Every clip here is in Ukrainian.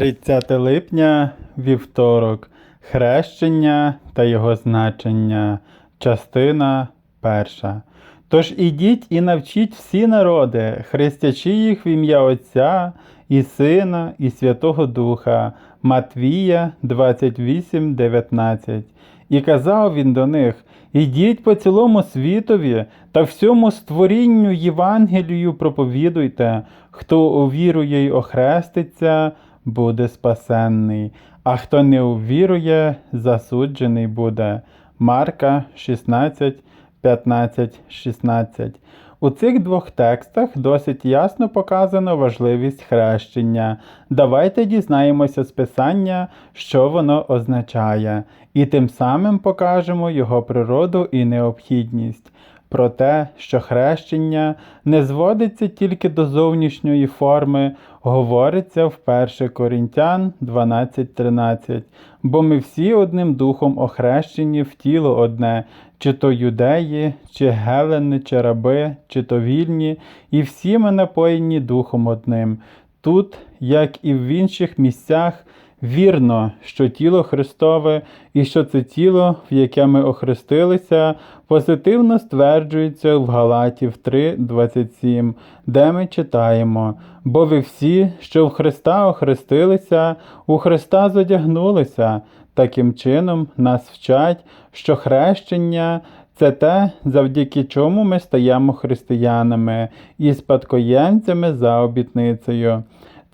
30 липня, вівторок. Хрещення та його значення. Частина перша. Тож ідіть і навчіть всі народи, хрестячи їх в ім'я Отця і Сина, і Святого Духа. Матвія 28, 19. І казав він до них: Ідіть по цілому світові та всьому створінню Євангелію проповідуйте, хто увірує й охреститься, буде спасенний, а хто не увірує, засуджений буде. Марка 16, 15, 16. У цих двох текстах досить ясно показано важливість хрещення. Давайте дізнаємося з писання, що воно означає, і тим самим покажемо його природу і необхідність. Про те, що хрещення не зводиться тільки до зовнішньої форми, говориться в 1 Корінтян 12.13. Бо ми всі одним духом охрещені в тіло одне, чи то юдеї, чи гелени, чи раби, чи то вільні, і всі ми напоєні духом одним. Тут, як і в інших місцях, Вірно, що тіло Христове і що це тіло, в яке ми охрестилися, позитивно стверджується в Галатів 3:27, де ми читаємо: Бо ви всі, що в Христа охрестилися, у Христа зодягнулися. Таким чином нас вчать, що хрещення це те, завдяки чому ми стаємо християнами і спадкоємцями за обітницею.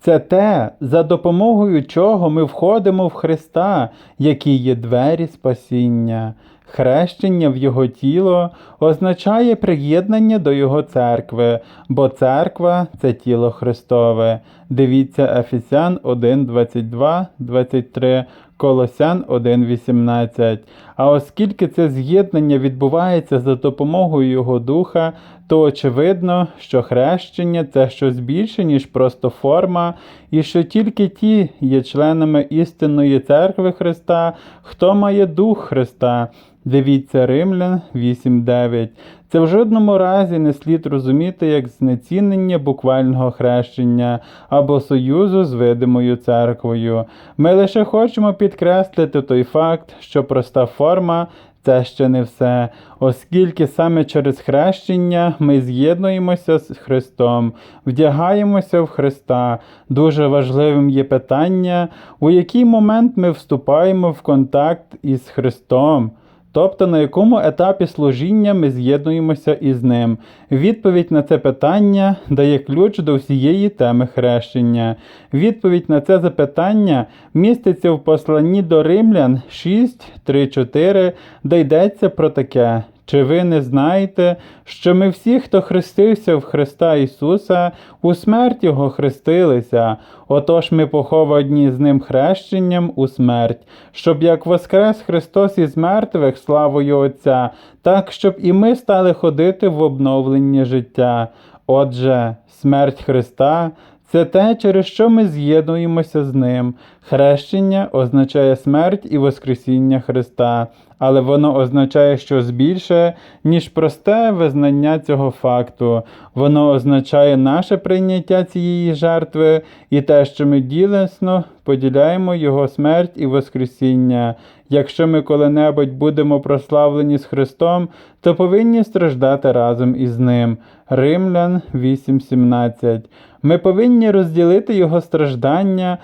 Це те, за допомогою чого ми входимо в Христа, які є двері спасіння. Хрещення в Його тіло означає приєднання до Його церкви, бо церква це тіло Христове. Дивіться Ефесян 1, 22, 23, Колосян 1.18. А оскільки це з'єднання відбувається за допомогою Його Духа, то очевидно, що хрещення це щось більше, ніж просто форма, і що тільки ті є членами істинної церкви Христа, хто має Дух Христа. Дивіться Римлян 8.9. Це в жодному разі не слід розуміти як знецінення буквального хрещення або союзу з видимою церквою. Ми лише хочемо підкреслити той факт, що проста форма. Це ще не все, оскільки саме через хрещення ми з'єднуємося з Христом, вдягаємося в Христа. Дуже важливим є питання, у який момент ми вступаємо в контакт із Христом. Тобто на якому етапі служіння ми з'єднуємося із ним. Відповідь на це питання дає ключ до всієї теми хрещення. Відповідь на це запитання міститься в посланні до Римлян 6, 3, 4, де йдеться про таке. Чи ви не знаєте, що ми всі, хто хрестився в Христа Ісуса, у смерть Його хрестилися, отож ми поховані з Ним хрещенням у смерть, щоб як воскрес Христос із мертвих славою Отця, так щоб і ми стали ходити в обновленні життя. Отже, смерть Христа. Це те, через що ми з'єднуємося з Ним. Хрещення означає смерть і Воскресіння Христа, але воно означає щось більше, ніж просте визнання цього факту. Воно означає наше прийняття цієї жертви і те, що ми ділесно поділяємо Його смерть і Воскресіння. Якщо ми коли-небудь будемо прославлені з Христом, то повинні страждати разом із Ним. Римлян 8.17 Ми повинні розділити Його страждання,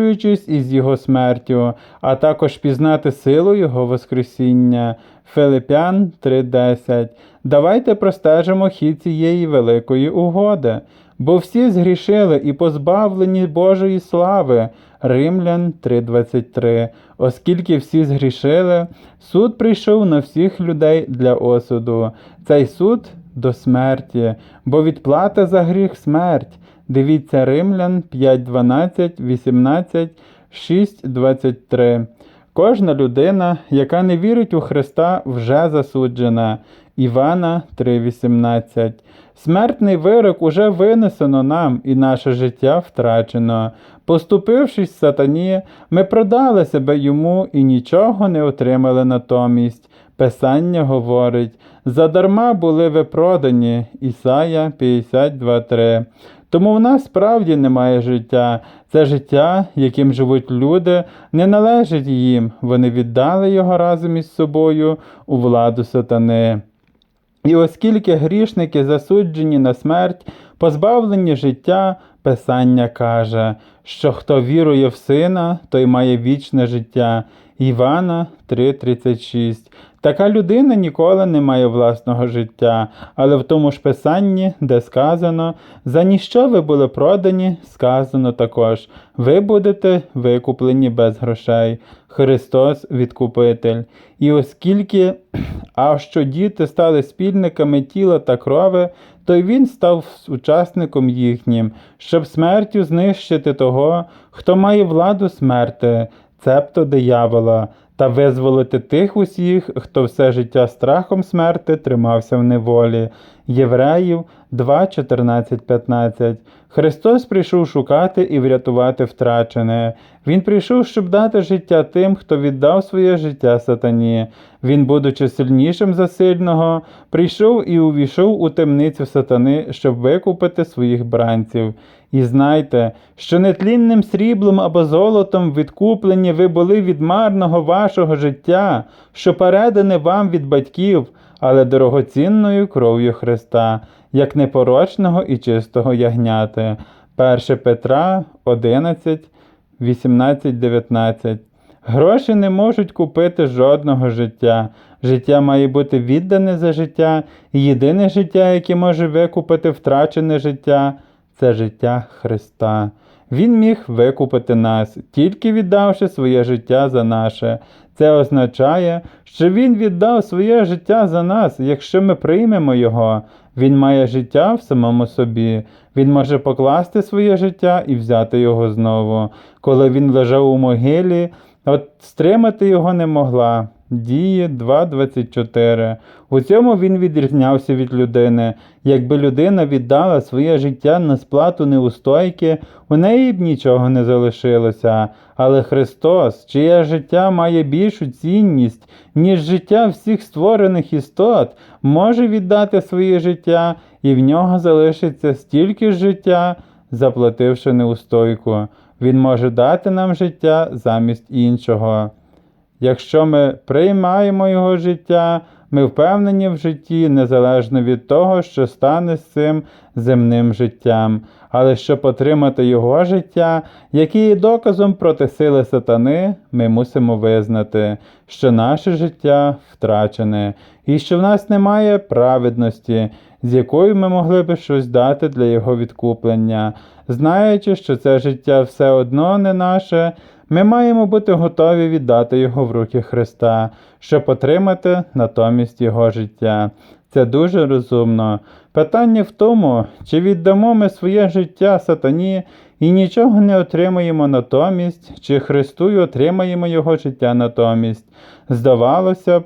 узгоджуючись із Його смертю, а також пізнати силу Його Воскресіння. Филипян 3:10 Давайте простежимо хід цієї великої угоди, бо всі згрішили і позбавлені Божої слави. Римлян 3:23 Оскільки всі згрішили, суд прийшов на всіх людей для осуду. Цей суд до смерті, бо відплата за гріх смерть. Дивіться Римлян 5:12, 18, 6:23 Кожна людина, яка не вірить у Христа, вже засуджена. Івана 3:18 Смертний вирок уже винесено нам, і наше життя втрачено. Поступившись сатані, ми продали себе йому і нічого не отримали натомість. Писання говорить: задарма були ви продані. Ісая 52:3 Тому в нас справді немає життя. Це життя, яким живуть люди, не належить їм. Вони віддали його разом із собою у владу сатани. І оскільки грішники засуджені на смерть, позбавлені життя, Писання каже, що хто вірує в сина, той має вічне життя. Івана 3:36. Така людина ніколи не має власного життя, але в тому ж писанні, де сказано, за ніщо ви були продані, сказано також, ви будете викуплені без грошей. Христос відкупитель. І оскільки, а що діти стали спільниками тіла та крови, то й він став учасником їхнім, щоб смертю знищити того, хто має владу смерти, цебто диявола, та визволити тих усіх, хто все життя страхом смерти тримався в неволі. Євреїв 2, 14, 15. Христос прийшов шукати і врятувати втрачене. Він прийшов, щоб дати життя тим, хто віддав своє життя сатані. Він, будучи сильнішим за сильного, прийшов і увійшов у темницю сатани, щоб викупити своїх бранців. І знайте, що нетлінним сріблом або золотом відкуплені ви були від марного вашого життя, що передане вам від батьків, але дорогоцінною кров'ю Христа, як непорочного і чистого ягняти. 1 Петра 11, 18, 19. Гроші не можуть купити жодного життя. Життя має бути віддане за життя, і єдине життя, яке може викупити втрачене життя, це життя Христа. Він міг викупити нас, тільки віддавши своє життя за наше. Це означає, що Він віддав своє життя за нас, якщо ми приймемо Його. Він має життя в самому собі. Він може покласти своє життя і взяти його знову. Коли він лежав у могилі, от стримати його не могла. Дії 2.24. У цьому він відрізнявся від людини. Якби людина віддала своє життя на сплату неустойки, у неї б нічого не залишилося. Але Христос, чиє життя має більшу цінність, ніж життя всіх створених істот, може віддати своє життя, і в нього залишиться стільки ж життя, заплативши неустойку. Він може дати нам життя замість іншого. Якщо ми приймаємо його життя, ми впевнені в житті незалежно від того, що стане з цим земним життям. Але щоб отримати його життя, яке є доказом проти сили сатани, ми мусимо визнати, що наше життя втрачене, і що в нас немає праведності, з якою ми могли би щось дати для його відкуплення. Знаючи, що це життя все одно не наше, ми маємо бути готові віддати його в руки Христа, щоб отримати натомість Його життя. Це дуже розумно. Питання в тому, чи віддамо ми своє життя сатані і нічого не отримаємо натомість, чи Христу отримаємо Його життя натомість. Здавалося б,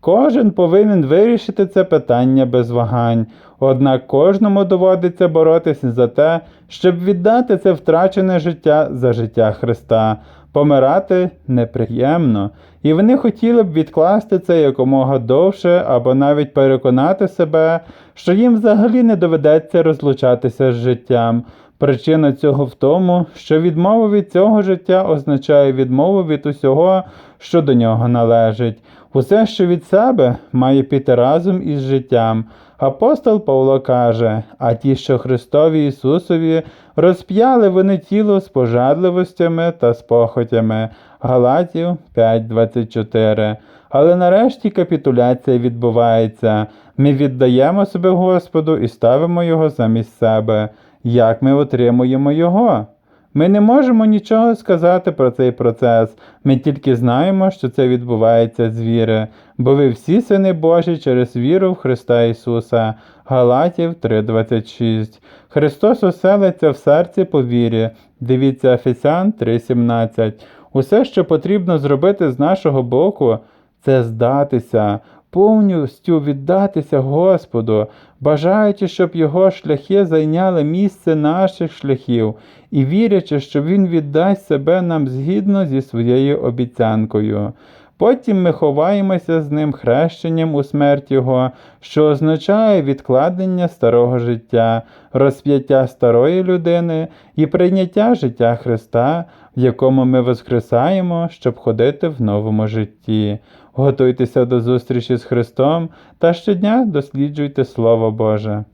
кожен повинен вирішити це питання без вагань, однак кожному доводиться боротися за те, щоб віддати це втрачене життя за життя Христа. Помирати неприємно, і вони хотіли б відкласти це якомога довше або навіть переконати себе, що їм взагалі не доведеться розлучатися з життям. Причина цього в тому, що відмова від цього життя означає відмову від усього, що до нього належить. Усе, що від себе, має піти разом із життям. Апостол Павло каже: а ті, що Христові Ісусові, розп'яли вони тіло з пожадливостями та спохотями. Галатів 5.24. Але нарешті капітуляція відбувається. Ми віддаємо себе Господу і ставимо Його замість себе. Як ми отримуємо Його? Ми не можемо нічого сказати про цей процес, ми тільки знаємо, що це відбувається з віри, бо ви всі сини Божі через віру в Христа Ісуса. Галатів 3:26. Христос оселиться в серці по вірі. Дивіться Ефесян 3:17. Усе, що потрібно зробити з нашого боку, це здатися, повністю віддатися Господу, бажаючи, щоб Його шляхи зайняли місце наших шляхів, і вірячи, що Він віддасть себе нам згідно зі своєю обіцянкою. Потім ми ховаємося з ним хрещенням у смерть Його, що означає відкладення старого життя, розп'яття старої людини і прийняття життя Христа, в якому ми воскресаємо, щоб ходити в новому житті. Готуйтеся до зустрічі з Христом та щодня досліджуйте Слово Боже.